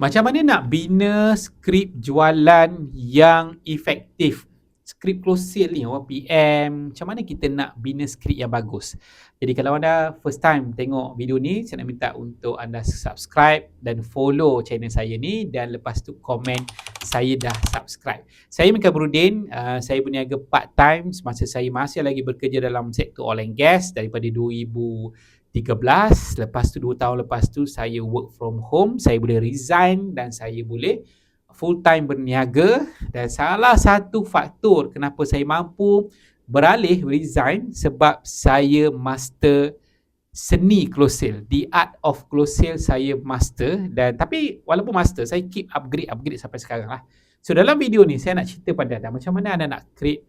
Macam mana nak bina skrip jualan yang efektif? Skrip close sale ni orang PM, macam mana kita nak bina skrip yang bagus? Jadi kalau anda first time tengok video ni, saya nak minta untuk anda subscribe dan follow channel saya ni dan lepas tu komen saya dah subscribe. Saya Mika Brudin, uh, saya berniaga part time semasa saya masih lagi bekerja dalam sektor oil and gas daripada 2013. Lepas tu 2 tahun lepas tu saya work from home, saya boleh resign dan saya boleh full time berniaga. Dan salah satu faktor kenapa saya mampu beralih resign sebab saya master seni close sale the art of close sale saya master dan tapi walaupun master saya keep upgrade upgrade sampai sekarang lah. So dalam video ni saya nak cerita pada anda macam mana anda nak create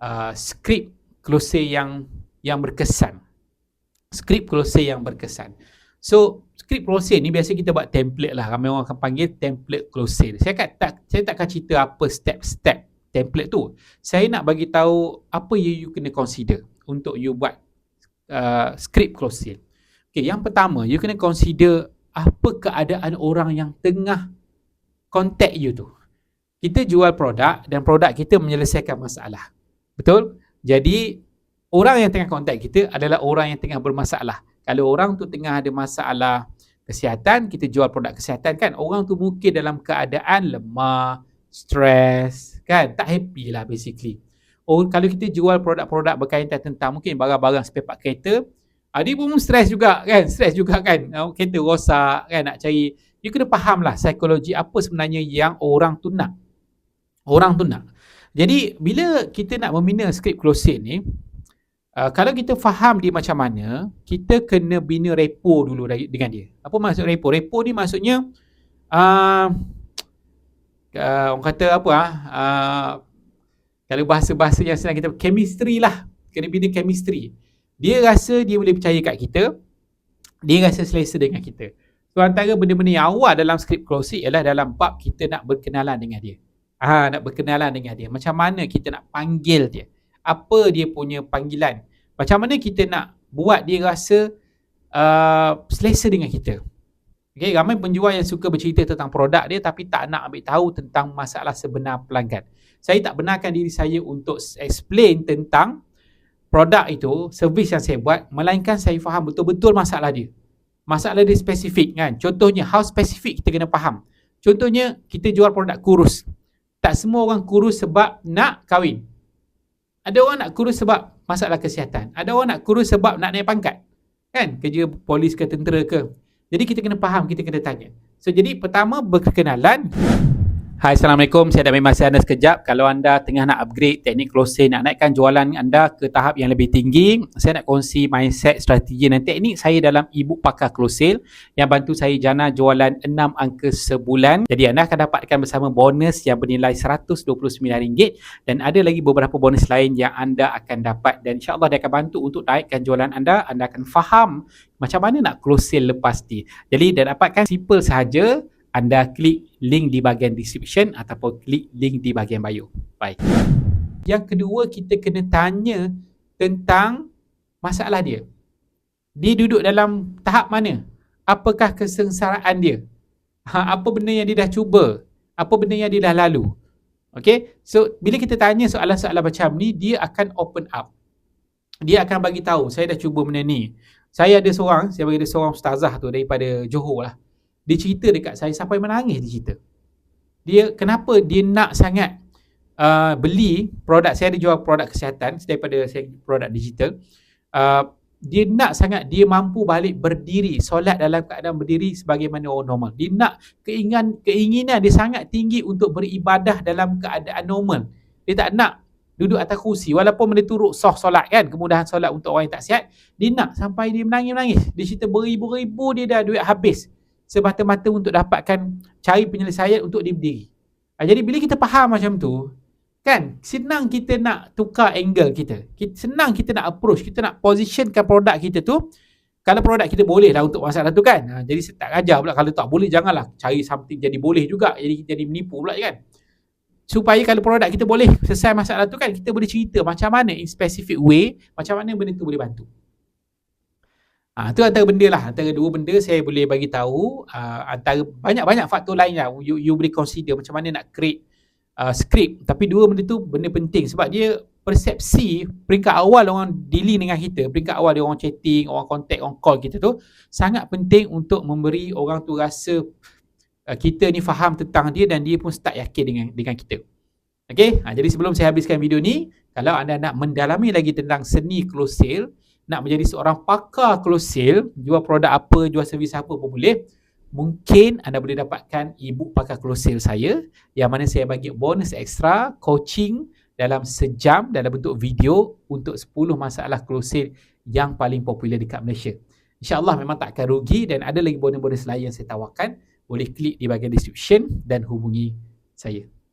uh, script close sale yang yang berkesan script close sale yang berkesan so script close sale ni biasa kita buat template lah ramai orang akan panggil template sale saya akan tak saya takkan cerita apa step-step template tu saya nak bagi tahu apa yang you kena consider untuk you buat uh, script close sale. Okay, yang pertama, you kena consider apa keadaan orang yang tengah contact you tu. Kita jual produk dan produk kita menyelesaikan masalah. Betul? Jadi, orang yang tengah contact kita adalah orang yang tengah bermasalah. Kalau orang tu tengah ada masalah kesihatan, kita jual produk kesihatan kan, orang tu mungkin dalam keadaan lemah, stres, kan? Tak happy lah basically oh, kalau kita jual produk-produk berkaitan tentang mungkin barang-barang part kereta, uh, dia pun stres juga kan, stres juga kan, uh, kereta rosak kan, nak cari, you kena faham lah psikologi apa sebenarnya yang orang tu nak. Orang tu nak. Jadi, bila kita nak membina skrip closing ni, uh, kalau kita faham dia macam mana, kita kena bina repo dulu dengan dia. Apa maksud repo? Repo ni maksudnya, uh, uh, orang kata apa ah, uh, kalau bahasa-bahasa yang senang kita chemistry lah. Kena bina chemistry. Dia rasa dia boleh percaya kat kita dia rasa selesa dengan kita. So antara benda-benda yang awal dalam script closing ialah dalam bab kita nak berkenalan dengan dia. Ha, nak berkenalan dengan dia. Macam mana kita nak panggil dia apa dia punya panggilan macam mana kita nak buat dia rasa uh, selesa dengan kita Okay, ramai penjual yang suka bercerita tentang produk dia tapi tak nak ambil tahu tentang masalah sebenar pelanggan. Saya tak benarkan diri saya untuk explain tentang produk itu, servis yang saya buat, melainkan saya faham betul-betul masalah dia. Masalah dia spesifik kan. Contohnya, how spesifik kita kena faham. Contohnya, kita jual produk kurus. Tak semua orang kurus sebab nak kahwin. Ada orang nak kurus sebab masalah kesihatan. Ada orang nak kurus sebab nak naik pangkat. Kan? Kerja polis ke tentera ke. Jadi kita kena faham, kita kena tanya. So jadi pertama berkenalan. Hai Assalamualaikum, saya dah memang anda sekejap. Kalau anda tengah nak upgrade teknik closing, nak naikkan jualan anda ke tahap yang lebih tinggi, saya nak kongsi mindset, strategi dan teknik saya dalam ebook pakar closing yang bantu saya jana jualan 6 angka sebulan. Jadi anda akan dapatkan bersama bonus yang bernilai RM129 dan ada lagi beberapa bonus lain yang anda akan dapat dan insyaAllah dia akan bantu untuk naikkan jualan anda. Anda akan faham macam mana nak close sale lepas ni. Jadi dan dapatkan simple sahaja anda klik link di bahagian description ataupun klik link di bahagian bio. Baik. Yang kedua kita kena tanya tentang masalah dia. Dia duduk dalam tahap mana? Apakah kesengsaraan dia? Ha, apa benda yang dia dah cuba? Apa benda yang dia dah lalu? Okay, so bila kita tanya soalan-soalan macam ni, dia akan open up. Dia akan bagi tahu, saya dah cuba benda ni. Saya ada seorang, saya bagi dia seorang ustazah tu daripada Johor lah dia cerita dekat saya sampai menangis dia cerita. Dia kenapa dia nak sangat uh, beli produk saya ada jual produk kesihatan daripada saya produk digital. Uh, dia nak sangat dia mampu balik berdiri solat dalam keadaan berdiri sebagaimana orang normal. Dia nak keinginan keinginan dia sangat tinggi untuk beribadah dalam keadaan normal. Dia tak nak duduk atas kursi walaupun benda turut soh solat kan kemudahan solat untuk orang yang tak sihat dia nak sampai dia menangis-menangis dia cerita beribu-ribu dia dah duit habis semata-mata untuk dapatkan cari penyelesaian untuk dia berdiri. Ha, jadi bila kita faham macam tu, kan senang kita nak tukar angle kita. Senang kita nak approach, kita nak positionkan produk kita tu. Kalau produk kita boleh lah untuk masalah tu kan. Ha, jadi saya tak ajar pula kalau tak boleh janganlah cari something jadi boleh juga. Jadi kita jadi menipu pula kan. Supaya kalau produk kita boleh selesai masalah tu kan kita boleh cerita macam mana in specific way macam mana benda tu boleh bantu. Ha, tu antara benda lah, antara dua benda saya boleh bagi tahu. Uh, antara banyak-banyak faktor lain lah. You, you boleh consider macam mana nak create uh, script. Tapi dua benda tu benda penting sebab dia persepsi peringkat awal orang dealing dengan kita, peringkat awal dia orang chatting, orang contact, orang call kita tu sangat penting untuk memberi orang tu rasa uh, kita ni faham tentang dia dan dia pun start yakin dengan dengan kita. Okay, ha, jadi sebelum saya habiskan video ni, kalau anda nak mendalami lagi tentang seni close sale, nak menjadi seorang pakar sale, jual produk apa, jual servis apa pun boleh, mungkin anda boleh dapatkan ebook pakar close sale saya yang mana saya bagi bonus ekstra coaching dalam sejam dalam bentuk video untuk 10 masalah sale yang paling popular dekat Malaysia. InsyaAllah memang tak akan rugi dan ada lagi bonus-bonus lain yang saya tawarkan. Boleh klik di bahagian description dan hubungi saya.